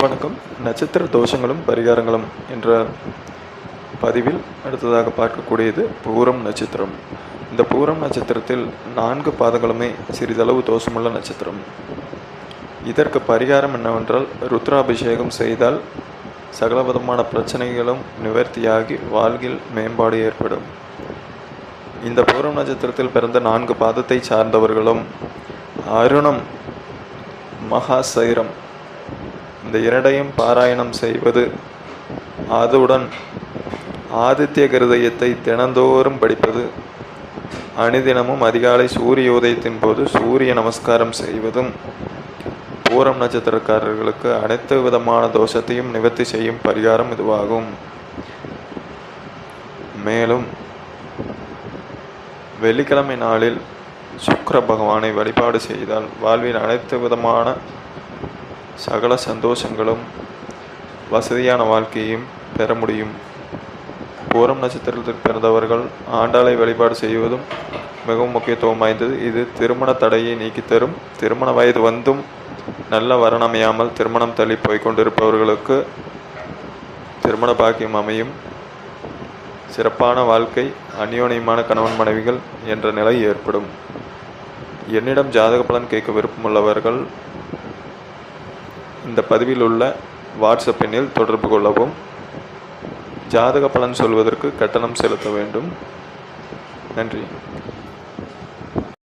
வணக்கம். நட்சத்திர தோஷங்களும் பரிகாரங்களும் என்ற பதிவில் அடுத்ததாக பார்க்கக்கூடியது பூரம் நட்சத்திரம். இந்த பூரம் நட்சத்திரத்தில் நான்கு பாதங்களுமே சிறிதளவு தோஷமுள்ள நட்சத்திரம். இதற்கு பரிகாரம் என்னவென்றால் ருத்ராபிஷேகம் செய்தால் சகலவிதமான பிரச்சனைகளும் நிவர்த்தியாகி வாழ்வில் மேம்பாடு ஏற்படும். இந்த பூரம் நட்சத்திரத்தில் பிறந்த நான்கு பாதத்தை சார்ந்தவர்களும் அருணம் மகாசைரம் இந்த இரண்டையும் பாராயணம் செய்வது அதுடன் ஆதித்ய கிருதயத்தை தினந்தோறும் படிப்பது அணிதினமும் அதிகாலை சூரிய உதயத்தின் போது சூரிய நமஸ்காரம் செய்வதும் பூரம் நட்சத்திரக்காரர்களுக்கு அனைத்து விதமான தோஷத்தையும் நிவர்த்தி செய்யும் பரிகாரம் இதுவாகும். மேலும் வெள்ளிக்கிழமை நாளில் சுக்கர பகவானை வழிபாடு செய்தால் வாழ்வில் அனைத்து விதமான சகல சந்தோஷங்களும் வசதியான வாழ்க்கையும் பெற முடியும். பூரம் நட்சத்திரத்தில் பிறந்தவர்கள் ஆண்டாளை வழிபாடு செய்வதும் மிகவும் முக்கியத்துவம் வாய்ந்தது. இது திருமண தடையை நீக்கி தரும். திருமண வயது வந்தும் நல்ல வரன் அமையாமல் திருமணம் தள்ளி போய்கொண்டிருப்பவர்களுக்கு திருமண பாக்கியம் அமையும். சிறப்பான வாழ்க்கை அந்யோன்யமான கணவன் மனைவிகள் என்ற நிலை ஏற்படும். என்னிடம் ஜாதக பலன் கேட்க விருப்பமுள்ளவர்கள் இந்த பதிவில் உள்ள வாட்ஸ்அப் எண்ணில் தொடர்பு கொள்ளவும். ஜாதக பலன் சொல்வதற்கு கட்டணம் செலுத்த வேண்டும். நன்றி.